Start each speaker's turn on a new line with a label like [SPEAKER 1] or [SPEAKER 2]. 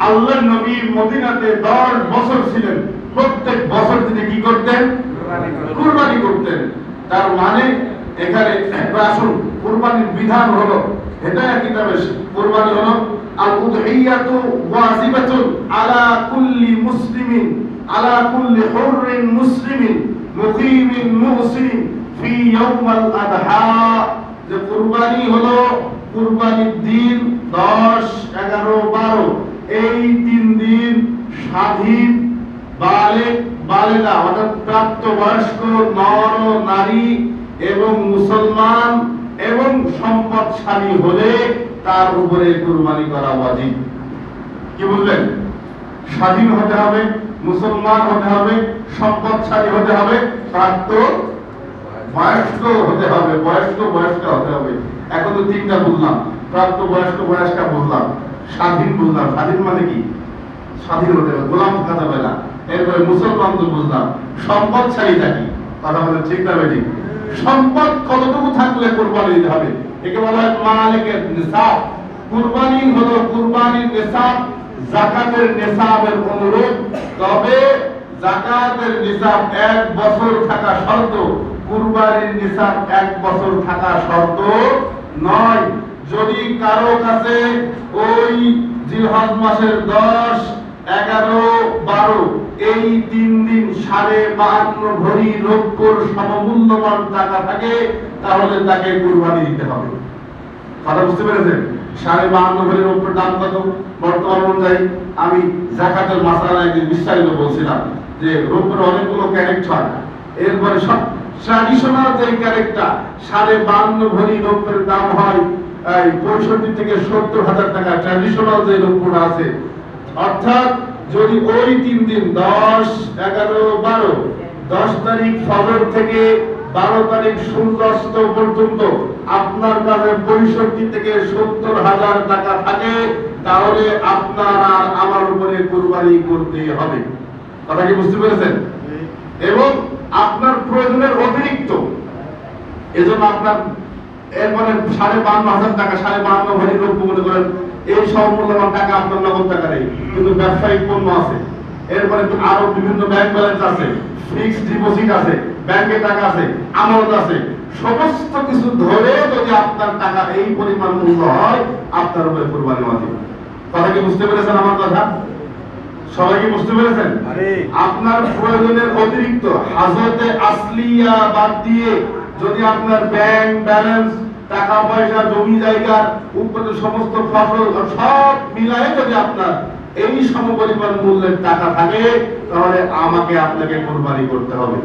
[SPEAKER 1] আল্লাহ নবী মদিনাতে দশ বছর ছিলেন। প্রত্যেক বছর তিনি কি করতেন? কুরবানি করতেন। তার মানে এখানে আসুন কুরবানির বিধান হলো হেদায়া কিতাবে কুরবানি হলো আল উদহিয়াতু ওয়াজিবাতুন আলা কুল্লি মুসলিমিন আলা কুল্লি হুররিন মুসলিমিন মুকিমিন মুহসিনিন ফি ইয়াউমাল আদহা। যে কুরবানি হলো কুরবানির দিন 10 11 12 এই তিন দিন স্বাধীন বালেক বালেগা অর্থাৎ প্রাপ্তবয়স্ক, নর, নারী এবং মুসলমান এবং সম্পদশালী হলে তার উপরে কুরবানি করা ওয়াজিব। কি বললেন? স্বাধীন হতে হবে, মুসলমান হতে হবে, সম্পদশালী হতে হবে, প্রাপ্ত বয়স্ক হতে হবে, বয়স্ক বয়স্ক হতে হবে। এখন তো তিনটা বুঝলাম প্রাপ্ত বয়স্ক বয়স্কা বুঝলাম স্বাধীন বুঝলাম স্বাধীন মানে কি? স্বাধীন হতে হবে, গোলাম যাবে না। এরপরে মুসলমান তো বুঝলাম সম্পদশালী থাকি। কথা বলে ঠিক না বেঠিক? সম্পদ কতটুকু থাকলে কোরবানি দিতে হবে? একে বলা হয় মালিকের নিসাব। কুরবানি হলো কুরবানির নিসাব, জাকাতের নিসাবের অনুরূপ তবে জাকাতের নিসাব এক বছর থাকা শর্ত, কুরবানির নিসাব এক বছর থাকা শর্ত নয়। যদি কারও কাছে ওই জিলহজ মাসের দশ এগারো বারো, এই তিন দিন সাড়ে বাহান্ন ভরি রৌপ্যর সমমূল্যমান টাকা থাকে, তাহলে তাকে কুরবানি দিতে হবে। কথা বুঝতে পেরেছেন? সাড়ে বাহান্ন ভরি রৌপ্যের দাম কত? বর্তমান অনুযায়ী আমি জাকাতের মাসালা একদিন বিস্তারিত বলছিলাম যে রৌপ্যের অনেকগুলো ক্যারেক্ট হয় এরপরে সব ট্র্যাডিশনাল যে ক্যারেক্টার সাড়ে বাহান্ন ভরি রৌপ্যের দাম হয় পঁয়ষট্টি থেকে সত্তর হাজার টাকা। ট্র্যাডিশনাল যে রৌপ্যটা আছে অর্থাৎ যদি ওই তিন দিন দশ এগারো বারো দশ তারিখ ফজর থেকে বারো তারিখ সূর্যাস্ত পর্যন্ত আপনার কাছে পঁয়ষট্টি থেকে সত্তর হাজার টাকা থাকে তাহলে আপনার আর আমার উপরে কুরবানি করতে হবে। কথা কি বুঝতে পেরেছেন? এবং আপনার প্রয়োজনের অতিরিক্ত। এজন্য আপনার এর মানে সাড়ে বান্ন হাজার টাকা সাড়ে বান্ন ভরি রৌপ্য মনে করেন এই সব মূল্যবান টাকা আপনার নগদ টাকা নেই কিন্তু ব্যবসায়িক পণ্য আছে। এরপরে আরও বিভিন্ন ব্যাংক ব্যালেন্স আছে ফিক্সড ডিপোজিট আছে ব্যাংকে টাকা আছে আমানত আছে। সমস্ত কিছু ধরে যদি আপনার টাকা এই পরিমাণ মূল্য হয় আপনার উপরে কোরবানি ওয়াজিব কথা কি বুঝতে পেরেছেন আমার কথা? সবাই কি বুঝতে পেরেছেন? আপনার প্রয়োজনের অতিরিক্ত হাজতে আসলিয়া বাদ দিয়ে যদি আপনার ব্যাংক ব্যালেন্স টাকা পয়সা, জমি জায়গা উপরে সমস্ত ফসল সব মিলায় যদি আপনার এই সমপরিমাণ মূল্যের টাকা থাকে, তাহলে আমাকে আপনাকে কোরবানি করতে হবে।